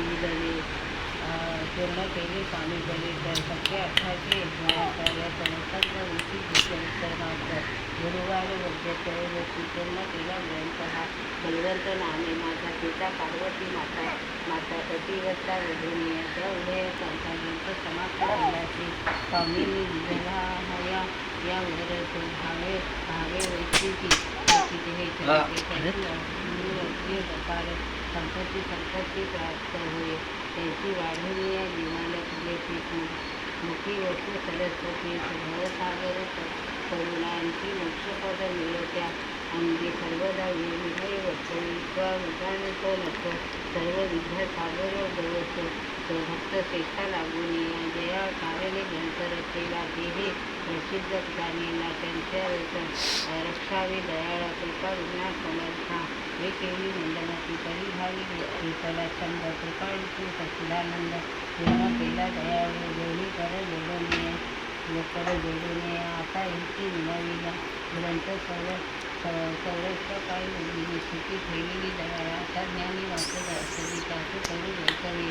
उदरे पूर्ण केले स्वामी बळी तर अठराशे एकोणीसाव्या संसद उंची उत्तर मात्र गुरुवार वैद्य चळवळी पूर्ण केला ग्रंथ हा बलवंत नामे माझा पिता पार्वती माता माता प्रतिवत्ता वधूने त्या उभय संस्थांचा समाप्त केल्याची स्वामींनी विधवा हया या वरच भावे भावे वैश्विकी हे. चरित्र दकार संपत्ति संपत्ति प्राप्त होय त्यांची वाढवणीय जीवनाला तुझे मुखी वस्तु सरस्वती भवसागर करुणांची मोक्षपद मिळवत्या अंगी सर्वदा विनिमय वस्तुत्वा विधानित नको सर्व विद्या सागर तो भक्त श्रेष्ठा लागून जया कारणे ग्रंथ रचेला प्रसिद्ध प्राणीला त्यांच्या रक्षावी दयाळा कृपा विना समर्था हे केली मंडळाची परिभावी शीतला छंद कृपाळू सच्चिदानंद पूर्ण केला दयाळू दोन्ही कर जोडून लोकर जोडून आता इतकी विनविला ग्रंथ सर्व सर्वस्व काही स्थिती ठेवलेली दयाळा आता ज्ञानी वाचत असली त्याचे करू वैतवे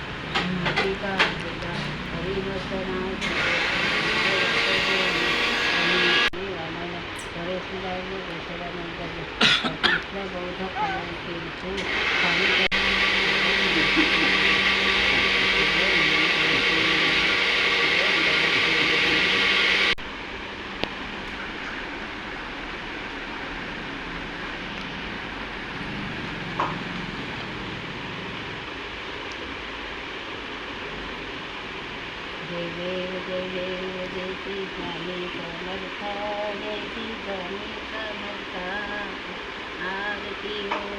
कलांची स्वामी जय देव जय देव जय श्री स्वामी समर्था जय श्री स्वामी समर्था आरती हो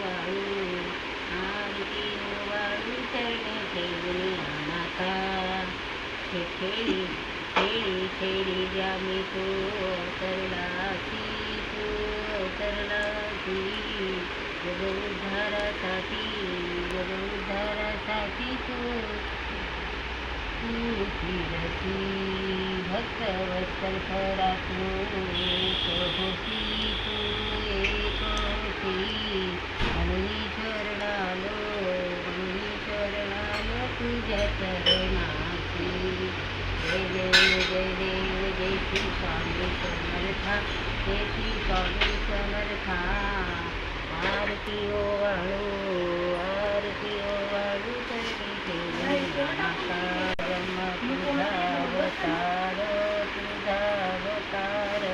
खेळी खेळी खेळी जामी तू अवतरलाची तू अवतरलाची जग उद्धारासाठी जग उद्धारासाठी तू फिरती भक्तवत्सल खरा तू एक होती तू एक होती चरणाची जय जय देव जय श्री स्वामी समर्था जय श्री स्वामी समर्था आरती ओ आरती ओ चरणी ठेवली माता ब्रह्म तुझा अवतार तुझा अवतार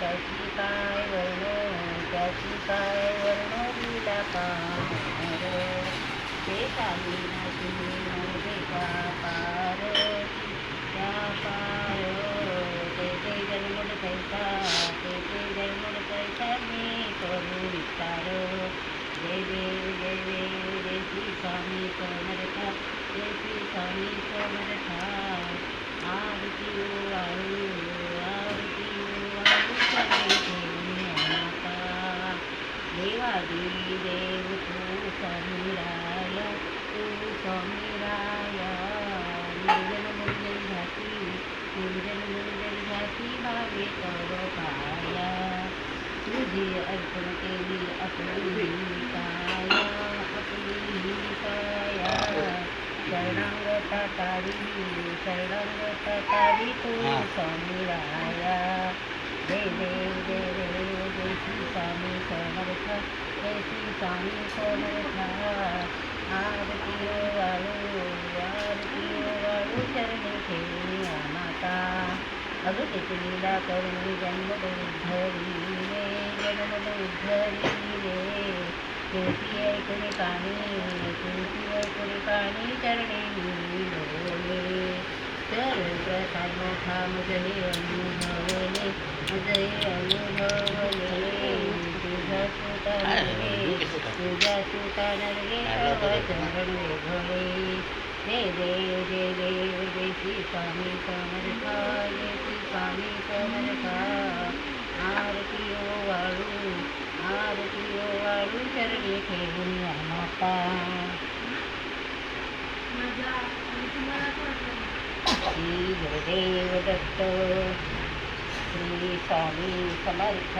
त्याची काय वर्ण त्याची काय वर्ण दिला ते काही नसली नव्हे का पार ఇస్తారు జై దేవి జై దేవి జై శ్రీ స్వామి కోమరట జై శ్రీ స్వామి కోమరట ఆరుతి ఆరు ఆరుతి దేవాది దేవు తూ సమీరాయ తూ సమీరాయ श्री स्वामी समर्था आरती वाळू आरती वाळू चरणी ठेवून माता देवादेवी देव तू स्वामीराय तू स्वामीराय निर्जन निर्जन घाती निर्जन निर्जन घाती भावे तव पाया तुझी अर्पण केली आपली काया आपली काया शरणांगता तारी शरणांगता तारी तू स्वामीराया जय देव जय देव जय श्री स्वामी समर्थ जय श्री स्वामी समर्थ आरती ओ वाळू आरती ओ वाळू चरणी ठेवली माता अगं तिथे लीला करून जन्म उद्धरी रे जन्म उद्धरी रे कीर्ती ऐकून काणी कीर्ती ऐकून काणी चरणी बोले तर प्रसाद मोठा मुजही अनुभवले मुजही अनुभवले तुझा सुता नरगे तुझा सुता नरगे चरण विभवले रे रे रे रे रे सी पानी कमर का रे सी पानी कमर का आरतीओ वालू ओ वालू चरणी थे दुनिया माता। श्री गुरुदेव दत्त श्री स्वामी समर्थ।